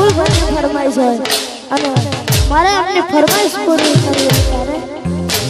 ફૂલ ભરી ફરમાઈશ હોય. અને મારે એમની ફરમાઈશ પૂરી કરવી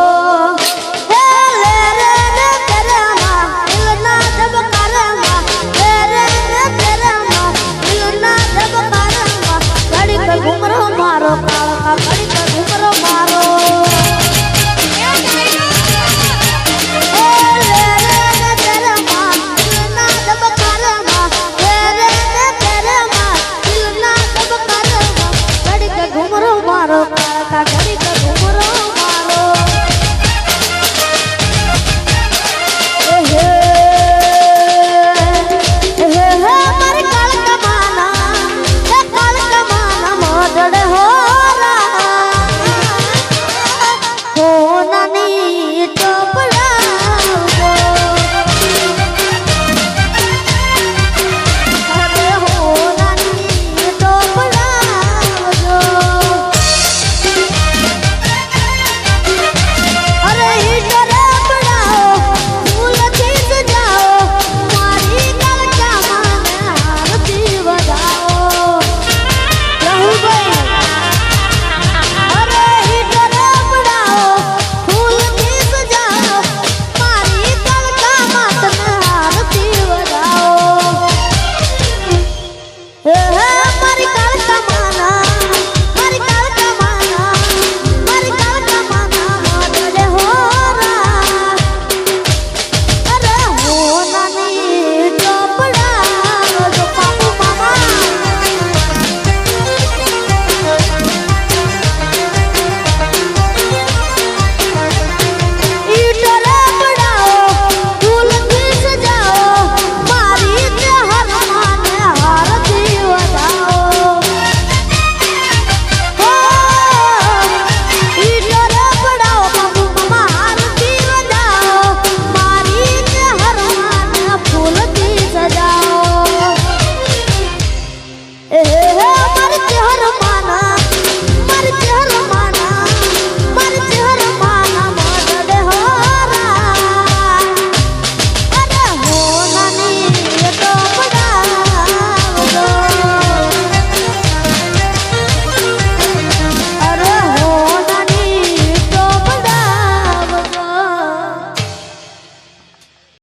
Oh.